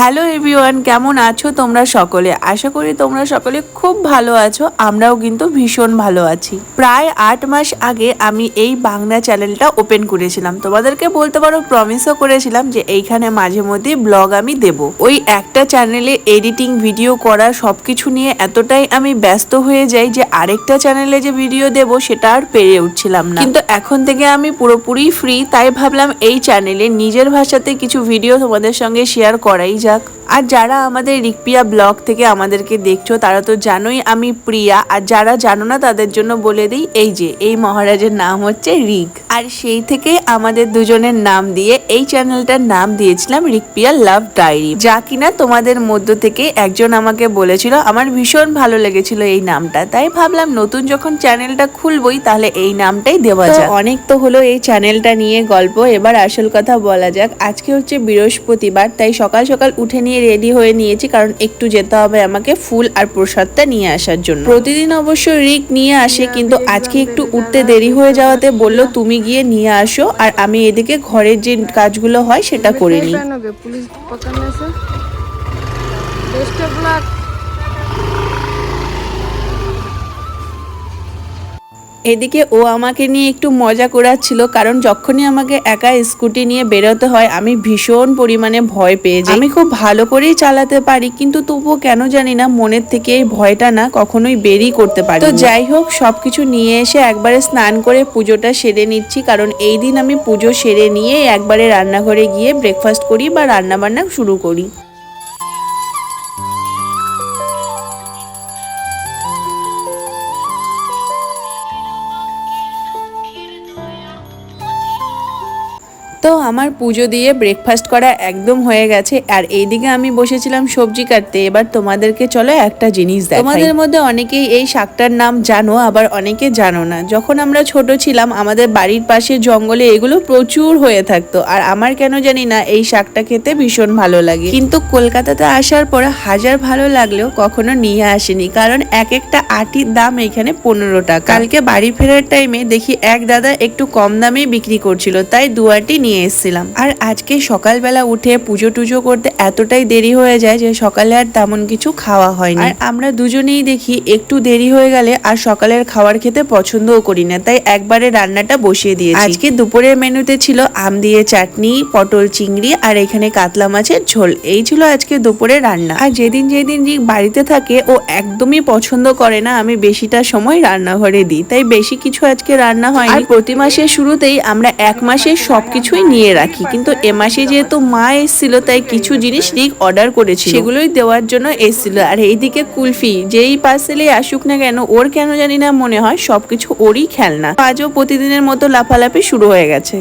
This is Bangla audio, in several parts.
হ্যালো এভরিওয়ান, কেমন আছো তোমরা সকলে? আশা করি তোমরা সকলে খুব ভালো আছো, আমরাও কিন্তু ভীষণ ভালো আছি। প্রায় আট মাস আগে আমি এই বাংলা চ্যানেলটা ওপেন করেছিলাম। তোমাদেরকে বলতে পারো প্রমিসও করেছিলাম যে এইখানে মাঝে মধ্যে ব্লগ আমি দেব। ওই একটা চ্যানেলে এডিটিং ভিডিও করা সব কিছু নিয়ে এতটাই আমি ব্যস্ত হয়ে যাই যে আরেকটা চ্যানেলে যে ভিডিও দেব সেটা আর পেরে উঠছিলাম না। কিন্তু এখন থেকে আমি পুরোপুরি ফ্রি তাই ভাবলাম এই চ্যানেলে নিজের ভাষাতে কিছু ভিডিও তোমাদের সঙ্গে শেয়ার করাই যাক আর যারা আমাদের রিকপিয়া ব্লগ থেকে আমাদেরকে দেখছ তারা তো জানোই আমি প্রিয়া আর যারা জানো না তাদের জন্য বলে দিই এই যে এই মহারাজের নাম হচ্ছে রিক আর সেই থেকে আমাদের দুজনের নাম দিয়ে এই চ্যানেলটার নাম দিয়েছিলাম রিকপিয়া লাভ ডায়েরি। যা কিনা তোমাদের মধ্য থেকে একজন আমাকে বলেছিল আমার ভীষণ ভালো লেগেছিল এই নামটা। তাই ভাবলাম নতুন যখন চ্যানেলটা খুলবই তাহলে এই নামটাই দেওয়া যায় অনেক তো হলো এই চ্যানেলটা নিয়ে গল্প এবার আসল কথা বলা যাক। আজকে হচ্ছে বৃহস্পতিবার তাই সকাল সকাল উঠে নিয়ে রেডি হয়ে নিয়েছি কারণ একটু যেতে হবে আমাকে ফুল আর প্রসাদটা নিয়ে আসার জন্য প্রতিদিন অবশ্য রিক নিয়ে আসে কিন্তু আজকে একটু উঠতে দেরি হয়ে যাওয়াতে বলল তুমি গিয়ে নিয়ে আসো আর আমি এদিকে ঘরের যে কাজগুলো হয় সেটা করে নিই এদিকে ও আমাকে নিয়ে একটু মজা করাচ্ছিল কারণ যখনই আমাকে একা স্কুটি নিয়ে বেরোতে হয় আমি ভীষণ পরিমাণে ভয় পেয়ে যাই। আমি খুব ভালো করেই চালাতে পারি কিন্তু তবুও কেন জানি না মনের থেকে এই ভয়টা না কখনোই বেরই করতে পারি তো যাই হোক সবকিছু নিয়ে এসে একবারে স্নান করে পুজোটা সেরে নিচ্ছি কারণ এই দিন আমি পুজো সেরে নিয়ে একবারে রান্নাঘরে গিয়ে ব্রেকফাস্ট করি বা রান্না বান্না শুরু করি। আমার পুজো দিয়ে ব্রেকফাস্ট করা একদম হয়ে গেছে। আর এইদিকে আমি বসেছিলাম সবজি কাটতে। এবার তোমাদেরকে চলো একটা জিনিস দেখ তোমাদের মধ্যে অনেকেই এই শাকটার নাম জানো, আবার অনেকে জানো না। যখন আমরা ছোট ছিলাম, আমাদের বাড়ির পাশে জঙ্গলে এগুলো প্রচুর হয়ে থাকতো। আর আমার কেন জানি না এই শাকটা খেতে ভীষণ ভালো লাগে। কিন্তু কলকাতাতে আসার পর হাজার ভালো লাগলেও কখনো নিয়ে আসেনি। কারণ এক একটা আটির দাম এখানে পনেরো টাকা। কালকে বাড়ি ফেরার টাইমে দেখি এক দাদা একটু কম দামে বিক্রি করছিল। তাই দুয়াটি নিয়ে এসেছিলাম। আর আজকে সকালবেলা উঠে পুজো টুজো করতে এতটাই দেরি হয়ে যায় যে সকালে আর তেমন কিছু খাওয়া হয়নি। আর আমরা দুজনেই দেখি একটু দেরি হয়ে গেলে আর সকালের খাবার খেতে পছন্দও করি না তাই একবারে রান্নাটা বসিয়ে দিয়েছি। আজকে দুপুরের মেনুতে ছিল আম দিয়ে চাটনি পটল চিংড়ি আর এখানে কাতলা মাছের ঝোল। এই ছিল আজকে দুপুরে রান্না। আর যেদিন যেদিন রিক বাড়িতে থাকে ও একদমই পছন্দ করে না আমি বেশিটা সময় রান্নাঘরে দিই তাই বেশি কিছু আজকে রান্না হয় আর প্রতি মাসের শুরুতেই আমরা এক মাসে সবকিছুই নিয়ে রাখি। কিন্তু এ মাসে যেহেতু মা এসেছিল তাই কিছু জিনিস রিক অর্ডার করেছি সেগুলোই দেওয়ার জন্য এসেছিল। আর এইদিকে কুলফি যেই পার্সেলে আসুক না কেন ওর কেন জানি না মনে হয় সবকিছু ওরই খেলনা। আজও প্রতিদিনের মতো লাফালাফি শুরু হয়ে গেছে।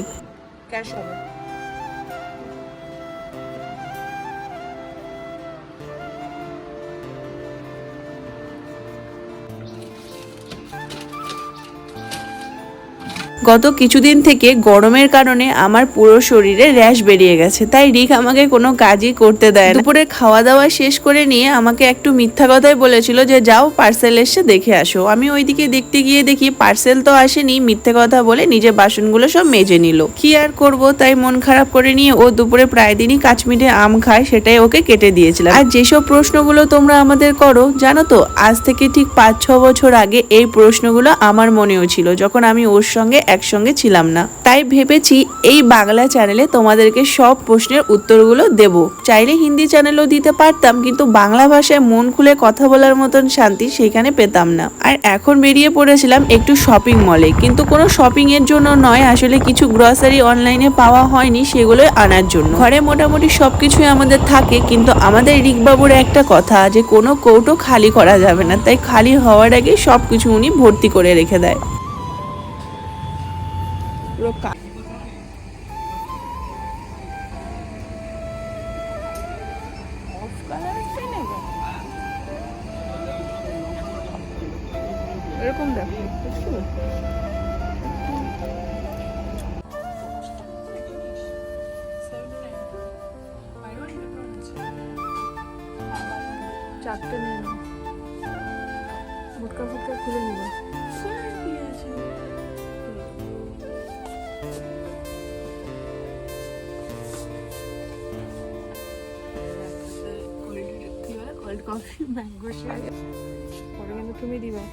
গত কিছুদিন থেকে গরমের কারণে আমার পুরো শরীরে র্যাশ বেরিয়ে গেছে। তাই রিক আমাকে কোনো কাজই করতে দেয় দুপুরে খাওয়া দাওয়া শেষ করে নিয়ে আমাকে একটু মিথ্যা কথাই বলেছিল যে, যাও পার্সেল এসে দেখে আসো। আমি ওইদিকে দেখতে গিয়ে দেখি পার্সেল তো আসেনি, মিথ্যে কথা বলে নিজের বাসনগুলো সব মেজে নিল। কি আর করব? তাই মন খারাপ করে নিয়ে ও দুপুরে প্রায় দিনই কাশ্মীরে আম খায়, সেটাই ওকে কেটে দিয়েছিলাম। আর যেসব প্রশ্নগুলো তোমরা আমাদের করো, জানো তো, আজ থেকে ঠিক পাঁচ ছ বছর আগে এই প্রশ্নগুলো আমার মনেও ছিল, যখন আমি ওর সঙ্গে একসঙ্গে ছিলাম না। তাই ভেবেছি এই বাংলা চ্যানেলে তোমাদেরকে সব প্রশ্নের উত্তরগুলো দেব। চাইলে হিন্দি চ্যানেলও দিতে পারতাম, কিন্তু বাংলা ভাষায় মন খুলে কথা বলার মতন শান্তি সেখানে পেতাম না। আর এখন বেরিয়ে পড়েছিলাম একটু শপিং মলে কিন্তু কোনো শপিং এর জন্য নয়, আসলে কিছু গ্রসারি অনলাইনে পাওয়া হয়নি সেগুলোই আনার জন্য। ঘরে মোটামুটি সবকিছুই আমাদের থাকে, কিন্তু আমাদের রিকবাবুর একটা কথা যে কোনো কৌটো খালি করা যাবে না। তাই খালি হওয়ার আগে সবকিছু উনি ভর্তি করে রেখে দেয়। এরকম দেখো দেখছ? চারটে নিয়ে নাও ফুটকা ফুটকা খুলে কফি ম্যাঙ্গো শেক পরে কিন্তু তুমি দিবা।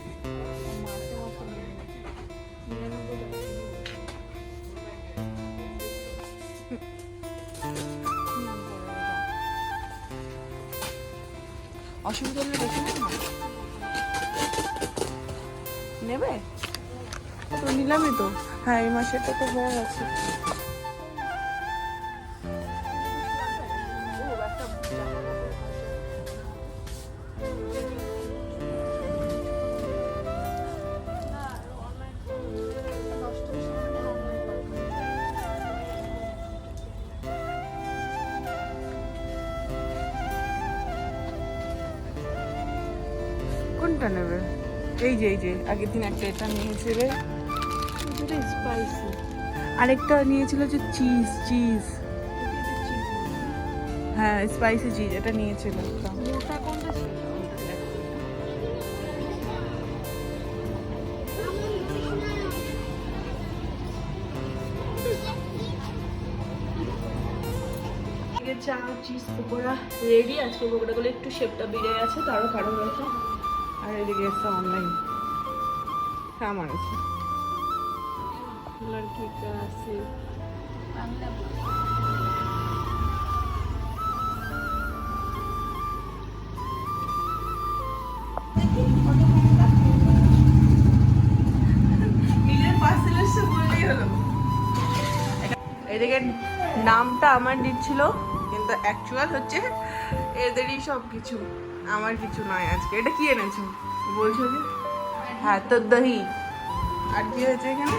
অসুবিধা হলে দেখে না। নেবে তো নিলামই তো হ্যাঁ এই মাসেরটা তো খুব হয়ে গেছে কোনটা নেবে? এই যে এই যে আগের দিন একটা এটা নিয়েছিলে। স্পাইসি আরেকটা নিয়েছিল যে চিজ চিজ হ্যাঁ স্পাইসি চিজ এটা নিয়েছিল। চা চিজ পকোড়া রেডি আজকে পকোড়াগুলো একটু শেপটা বেড়ে গেছে তারও কারণ রয়েছে। আর এদিকে এসে অনলাইন আমার আছে। এদিকে নামটা আমার দিচ্ছিল কিন্তু অ্যাকচুয়াল হচ্ছে এদেরই সব কিছু আমার কিছু নয় আজকে। এটা কি এনেছো? বলছো যে হ্যাঁ তো দহি। আর কি হয়েছে এখানে?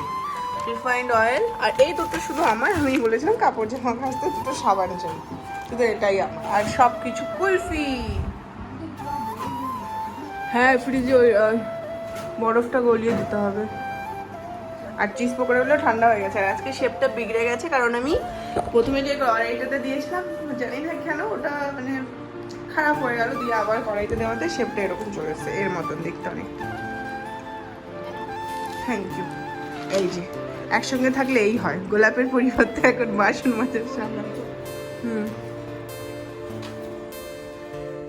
রিফাইন্ড অয়েল আর এই দুটো শুধু আমার আমি বলেছিলাম কাপড় জামা কাচতে দুটো সাবান চাই শুধু এটাই আমার। আর সব কিছু কুলফি। হ্যাঁ ফ্রিজে ওই বরফটা গলিয়ে দিতে হবে। আর চিজ পকোড়াগুলো ঠান্ডা হয়ে গেছে। আর আজকে শেপটা বিগড়ে গেছে, কারণ আমি প্রথমে যে কড়াইটাতে দিয়েছিলাম, জানি না কেন ওটা মানে খারাপ হয়ে গেল দিয়ে আবার কড়াইতে দেওয়াতে শেপটা এরকম চলে এসেছে এর মতন দেখতে অনেক। থ্যাংক ইউ এই যে একসঙ্গে থাকলে এই হয় গোলাপের পরিবর্তে এখন বাসন মাছের সামনে হুম।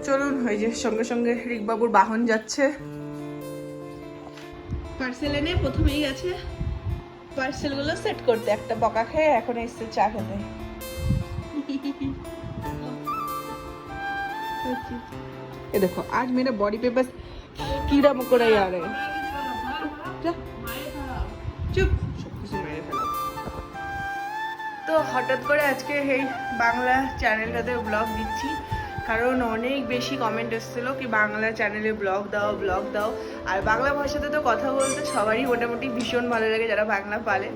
চলুন ওই যে সঙ্গে সঙ্গে রিকবাবুর বাহন যাচ্ছে। পার্সেল এনে প্রথমেই গেছে পার্সেলগুলো সেট করতে। একটা বকা খেয়ে এখন এসছে চা খেতে। ये देखो आज मेरा बॉडी पे बस कीड़ा मकोड़ा ही आ रहे हैं जा, চুপ সব কিছু মেরে ফেলো তো হঠাৎ করে আজকে এই বাংলা চ্যানেলটাতে ব্লগ দিচ্ছি কারণ অনেক বেশি কমেন্ট এসেছিলো কি বাংলা চ্যানেলে ব্লগ দাও ব্লগ দাও আর বাংলা ভাষাতে তো কথা বলতে সবারই মোটামুটি ভীষণ ভালো লাগে যারা বাংলা পালে